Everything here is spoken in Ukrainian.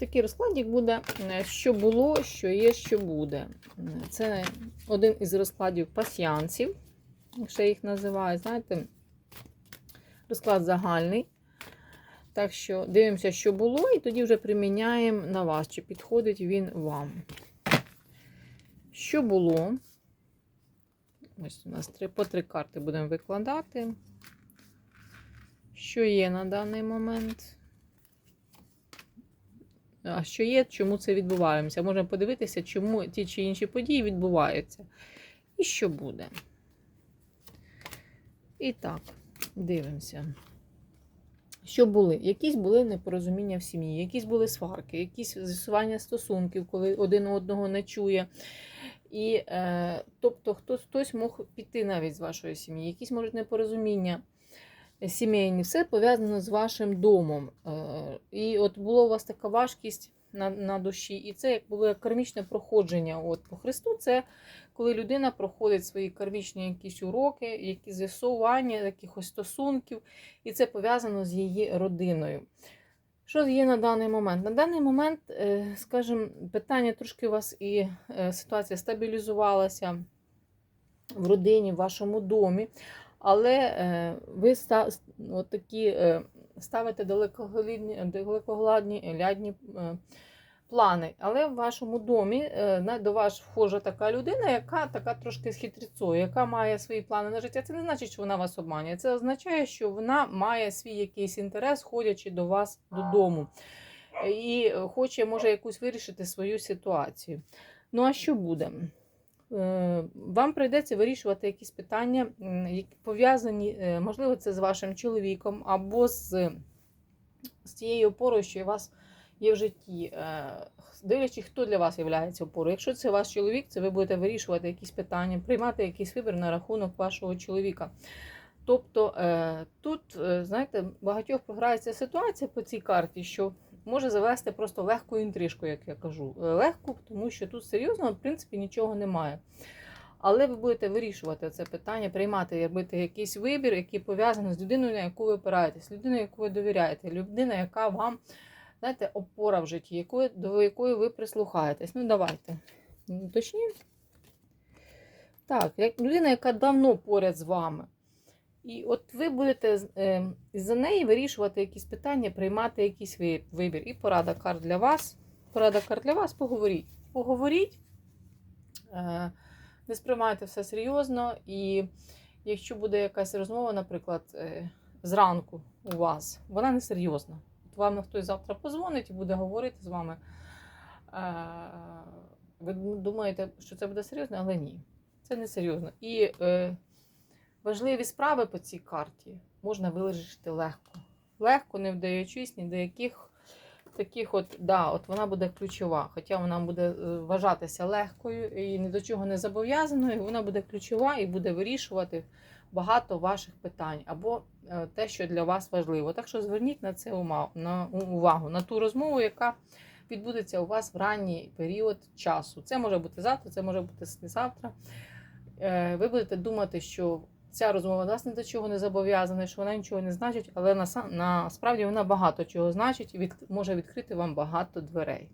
Такий розкладик буде, е, що було, що є, що буде. Е, Це один із розкладів пасіянців, якщо їх називають, знаєте, розклад загальний. Так що дивимося, що було, і тоді вже приміняємо на вас, чи підходить він вам. Що було? Ось у нас три, по три карти будемо викладати. Що є на даний момент? А що є, чому це відбувається? Можемо подивитися, чому ті чи інші події відбуваються. І що буде. І так, дивимося. Що були? Якісь були непорозуміння в сім'ї, якісь були сварки, якісь з'ясування стосунків, коли один одного не чує. І, е, тобто, хтось, хтось мог піти навіть з вашої сім'ї, якісь можуть непорозуміння сімейні, все пов'язано з вашим домом. І от була у вас така важкість на, на душі, і це як було кармічне проходження. От по Христу, це коли людина проходить свої кармічні якісь уроки, якісь з'ясування якихось стосунків, і це пов'язано з її родиною. Що є на даний момент? На даний момент, е, скажімо, питання трошки у вас і е, ситуація стабілізувалася в родині, в вашому домі, але е, ви ста- от такі е, ставите далекогладні лядні е, плани. Але в вашому домі до вас вхожа така людина, яка така трошки з хитрецою, яка має свої плани на життя. Це не значить, що вона вас обманює. Це означає, що вона має свій якийсь інтерес, ходячи до вас додому. І хоче, може, якусь вирішити свою ситуацію. Ну, а що буде? Е, Вам прийдеться вирішувати якісь питання, які пов'язані, е, можливо, це з вашим чоловіком, або з, з тією опорою, що у вас є в житті. Е, Дивлячись, хто для вас є опорою. Якщо це ваш чоловік, це ви будете вирішувати якісь питання, приймати якийсь вибір на рахунок вашого чоловіка. Тобто тут, знаєте, багатьох програється ситуація по цій карті, що може завести просто легку інтрижку, як я кажу. Е, Легку, тому що тут серйозно, в принципі, нічого немає. Але ви будете вирішувати це питання, приймати, робити якийсь вибір, який пов'язаний з людиною, на яку ви опираєтесь, людиною, яку ви довіряєте, людина, яка вам, знаєте, опора в житті, якої, до якої ви прислухаєтесь. Ну, давайте. Точніше. Так, як людина, яка давно поряд з вами. І от ви будете е, за неї вирішувати якісь питання, приймати якийсь вибір. І порада карт для вас. Порада карт для вас поговоріть. Поговоріть, е, не сприймайте все серйозно. І якщо буде якась розмова, наприклад, е, зранку у вас, вона не серйозна. От вам хтось завтра позвонить і буде говорити з вами. Ви думаєте, що це буде серйозно, але ні. Це не серйозно. І важливі справи по цій карті можна вирішити легко. Легко, не вдаючись ні до яких таких от, да, от вона буде ключова. Хоча вона буде е, вважатися легкою і ні до чого не зобов'язаною, вона буде ключова і буде вирішувати багато ваших питань або е, те, що для вас важливо. Так що зверніть на це увагу, на ту розмову, яка відбудеться у вас в ранній період часу. Це може бути завтра, це може бути завтра. Е, Ви будете думати, що ця розмова нас ні до чого не зобов'язана, що вона нічого не значить, але насправді вона багато чого значить і від, може відкрити вам багато дверей.